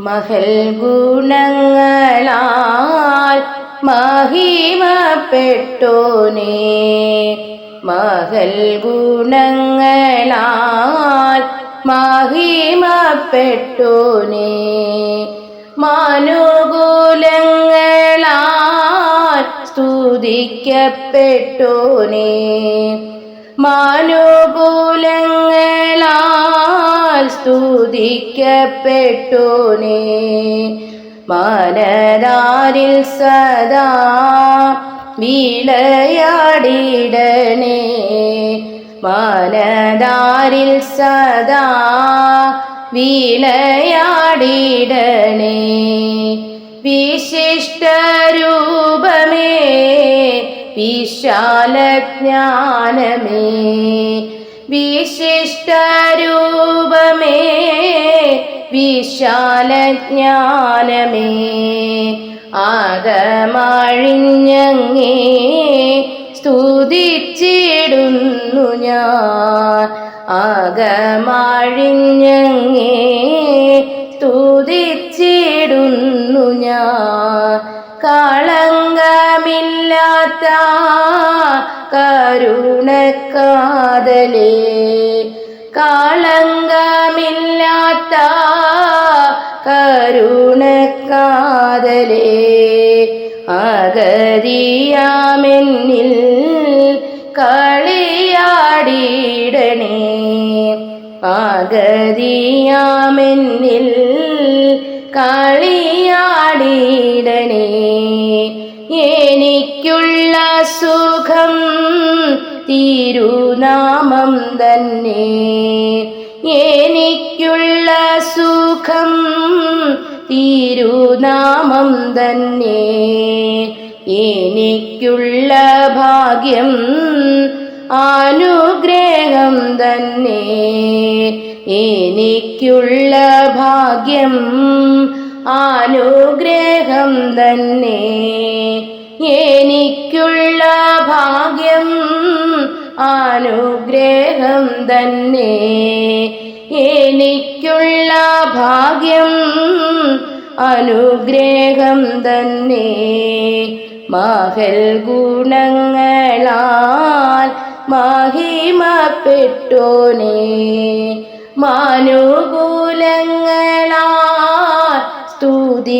മഹൽ ഗുണങ്ങളാൽ മഹിമപ്പെട്ടോനേ. മഹൽ ഗുണങ്ങളാൽ മഹിമപ്പെട്ടോനേ. മനോകൂലങ്ങളാൽ സ്തുതിക്കപ്പെട്ടോനേ. മാനുകൂലങ്ങളാൽ സ്തുതിക്കപ്പെട്ടോനേ മാനദാരിൽ സദാ വിളയാടിടണേ. മാനദാരിൽ സദാ വിളയാടിടണേ. വിശിഷ്ട വിശാലജ്ഞാനമേ വിശിഷ്ടരൂപമേ വിശാലജ്ഞാനമേ. ആകമഴിഞ്ഞങ്ങേ സ്തുതിച്ചിടുന്നു ഞാൻ. ആകമഴിഞ്ഞങ്ങേ സ്തുതിച്ചിടുന്നു ഞാൻ. കളങ്കമില്ലാത്ത കരുണക്കാതലേ. കളങ്കമില്ലാത്ത കരുണക്കാതലേ. അഗതിയാമെന്നിൽ കളിയാടിയിടണേ അഗതിയാമെന്നിൽ കളിയാടിയിടണേ എനിക്കുള്ള സുഖം തിരുനാമം തന്നെ. എനിക്കുള്ള സുഖം തിരുനാമം തന്നെ. എനിക്കുള്ള ഭാഗ്യം അനുഗ്രഹം തന്നെ. എനിക്കുള്ള ഭാഗ്യം അനുഗ്രഹം തന്നെ. എനിക്കുള്ള ഭാഗ്യം അനുഗ്രഹം തന്നെ. എനിക്കുള്ള ഭാഗ്യം അനുഗ്രഹം തന്നെ. മഹൽ ഗുണങ്ങളാൽ മഹിമപ്പെട്ടോനേ മാനുകൂലങ്ങളാൽ സ്തുതിക്കപ്പെട്ടോനേ